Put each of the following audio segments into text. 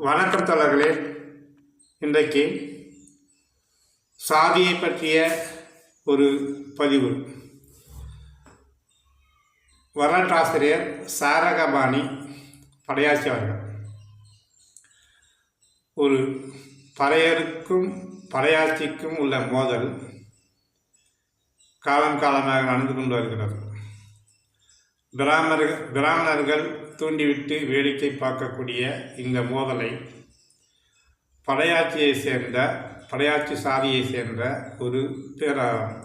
வணக்கம் தோழர்களே இன்றைக்கு சாதியை பற்றிய ஒரு பதிவு. வரலாற்றாசிரியர் சாரகபாணி படையாச்சி அவர்கள். ஒரு பறையருக்கும் படையாட்சிக்கும் உள்ள மோதல் காலம் காலமாக நடந்து கொண்டு வருகிறது. பிராமர்கள் பிராமணர்கள் தூண்டிவிட்டு வேடிக்கை பார்க்கக்கூடிய இந்த மோதலை படையாட்சியை சேர்ந்த படையாட்சி சாதியை சேர்ந்த ஒரு பேர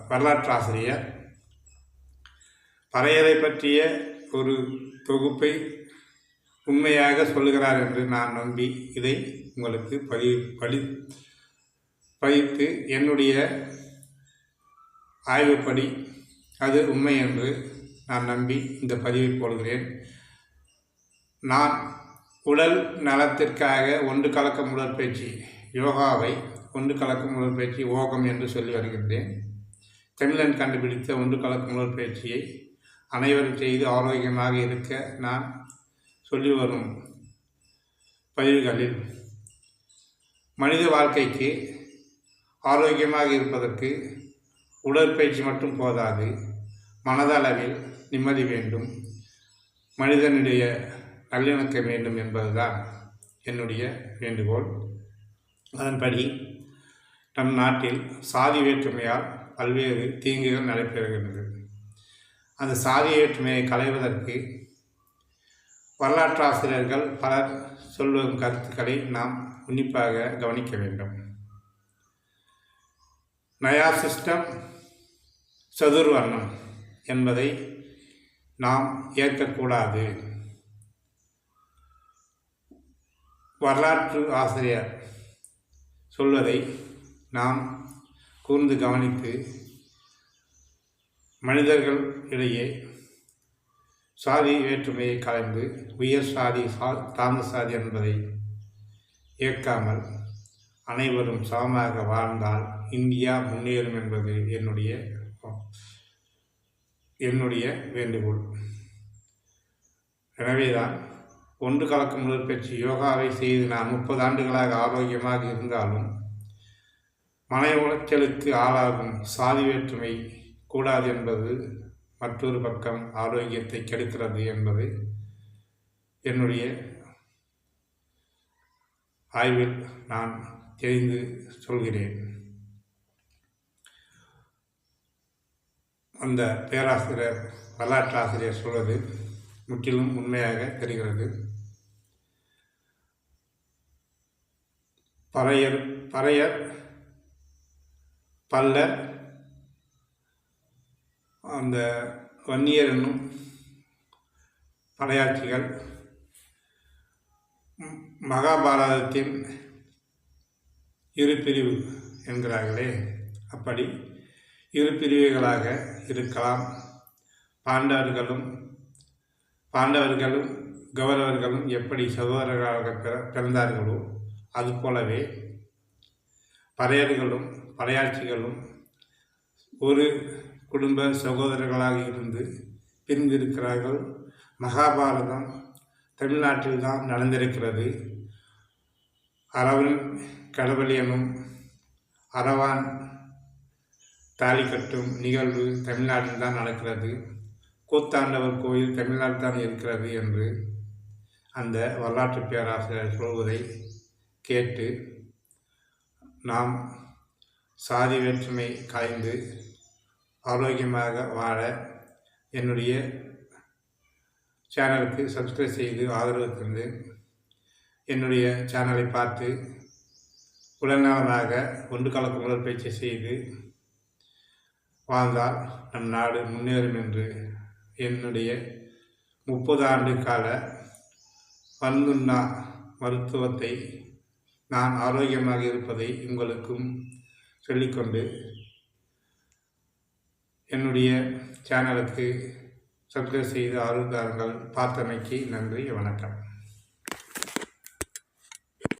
வரலாற்றாசிரியர் பறையரை பற்றிய ஒரு தொகுப்பை உண்மையாக சொல்லுகிறார் என்று நான் நம்பி இதை உங்களுக்கு பதிவு படி பதித்து என்னுடைய ஆய்வுப்படி அது உண்மை என்று நான் நம்பி இந்த பதிவை போடுகிறேன். நான் உடல் நலத்திற்காக ஒன்று கலக்கும் உடற்பயிற்சி யோகாவை ஒன்று கலக்கும் உடற்பயிற்சி ஓகம் என்று சொல்லி வருகின்றேன். தமிழன் கண்டுபிடித்த ஒன்று கலக்கும் உடற்பயிற்சியை அனைவரும் செய்து ஆரோக்கியமாக இருக்க நான் சொல்லி வரும் பதிவுகளில் மனித வாழ்க்கைக்கு ஆரோக்கியமாக இருப்பதற்கு உடற்பயிற்சி மட்டும் போதாது மனதளவில் நிம்மதி வேண்டும். மனிதனுடைய நல்லிணக்கம் வேண்டும் என்பதுதான் என்னுடைய வேண்டுகோள். அதன்படி நம் நாட்டில் சாதி வேற்றுமையால் பல்வேறு தீங்குகள் நடைபெறுகின்றது. அந்த சாதி வேற்றுமையை களைவதற்கு வரலாற்றாசிரியர்கள் பலர் சொல்லும் கருத்துக்களை நாம் உன்னிப்பாக கவனிக்க வேண்டும். நயா சிஸ்டம் சதுர்வர்ணம் என்பதை நாம் ஏற்கக்கூடாது. வரலாற்று ஆசிரியர் சொல்வதை நாம் கூர்ந்து கவனித்து மனிதர்கள் இடையே சாதி வேற்றுமையை கலந்து உயர் சாதி சா தாழ்ந்த சாதி என்பதை ஏற்காமல் அனைவரும் சமமாக வாழ்ந்தால் இந்தியா முன்னேறும் என்பது என்னுடைய என்னுடைய வேண்டுகோள். எனவேதான் ஒன்று கலக்கும் உடற்பயிற்சி யோகாவை செய்து நான் முப்பது ஆண்டுகளாக ஆரோக்கியமாக இருந்தாலும் மன உளைச்சலுக்கு ஆளாகும் சாதி வேற்றுமை கூடாது என்பது மற்றொரு பக்கம் ஆரோக்கியத்தை கெடுக்கிறது என்பது என்னுடைய ஆய்வில் நான் தெரிந்து சொல்கிறேன். அந்த பேராசிரியர் வரலாற்றாசிரியர் சொல்வது முற்றிலும் உண்மையாக தெரிகிறது. பறையர் பறையர் பல்லர் அந்த வன்னியர் என்னும் படையாட்சிகள் மகாபாரதத்தின் இரு பிரிவு என்கிறார்களே. அப்படி இரு பிரிவுகளாக இருக்கலாம். பாண்டவர்களும் பாண்டவர்களும் கௌரவர்களும் எப்படி சகோதரர்களாக பிற பிறந்தார்களோ அதுபோலவே பறையர்களும் படையாட்சிகளும் ஒரு குடும்ப சகோதரர்களாக இருந்து பிரிந்திருக்கிறார்கள். மகாபாரதம் தமிழ்நாட்டில் தான் நடந்திருக்கிறது. அரவன் கடவுளியனும் அரவான் தாலி கட்டும் நிகழ்வு தமிழ்நாட்டில் தான் நடக்கிறது. கூத்தாண்டவர் கோயில் தமிழ்நாட்டில் தான் இருக்கிறது என்று அந்த வரலாற்று பேராசிரியர் சொல்வதை கேட்டு நாம் சாதி வேற்றுமை காய்ந்து ஆரோக்கியமாக வாழ என்னுடைய சேனலுக்கு சப்ஸ்கிரைப் செய்து ஆதரவு தந்து என்னுடைய சேனலை பார்த்து உடல்நலமாக ஒன்று கலக்கும் உடற்பயிற்சி செய்து வாழ்ந்தால் நம் நாடு முன்னேறும் என்று என்னுடைய முப்பது ஆண்டு கால வந்துண்ணா மருத்துவத்தை நான் ஆரோக்கியமாக இருப்பதை உங்களுக்கும் சொல்லிக்கொண்டு என்னுடைய சேனலுக்கு சப்ஸ்கிரைப் செய்து ஆரோக்கியங்கள் பார்த்தமைக்கு நன்றி வணக்கம்.